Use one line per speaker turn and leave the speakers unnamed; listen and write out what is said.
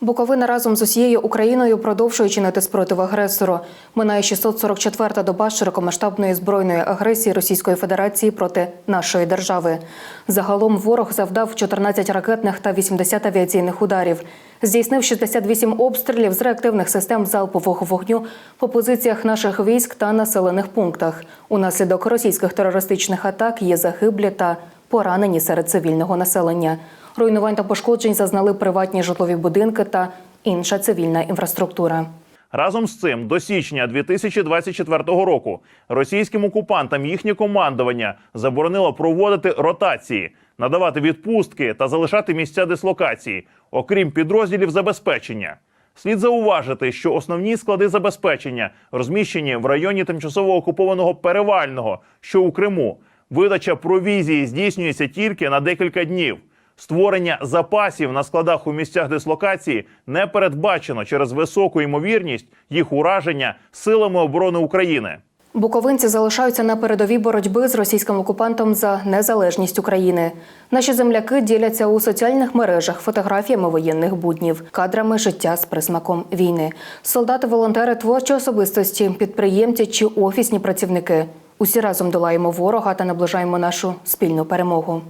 Буковина разом з усією Україною продовжує чинити спротив агресору. Минає 644-та доба широкомасштабної збройної агресії Російської Федерації проти нашої держави. Загалом ворог завдав 14 ракетних та 80 авіаційних ударів. Здійснив 68 обстрілів з реактивних систем залпового вогню по позиціях наших військ та населених пунктах. Унаслідок російських терористичних атак є загиблі та поранені серед цивільного населення. Руйнувань та пошкоджень зазнали приватні житлові будинки та інша цивільна інфраструктура.
Разом з цим до січня 2024 року російським окупантам їхнє командування заборонило проводити ротації, надавати відпустки та залишати місця дислокації, окрім підрозділів забезпечення. Слід зауважити, що основні склади забезпечення розміщені в районі тимчасово окупованого Перевального, що у Криму. Видача провізії здійснюється тільки на декілька днів. Створення запасів на складах у місцях дислокації не передбачено через високу ймовірність їх ураження силами оборони України.
Буковинці залишаються на передовій боротьби з російським окупантом за незалежність України. Наші земляки діляться у соціальних мережах фотографіями воєнних буднів, кадрами життя з присмаком війни. Солдати, волонтери, творчі особистості, підприємці чи офісні працівники. Усі разом долаємо ворога та наближаємо нашу спільну перемогу.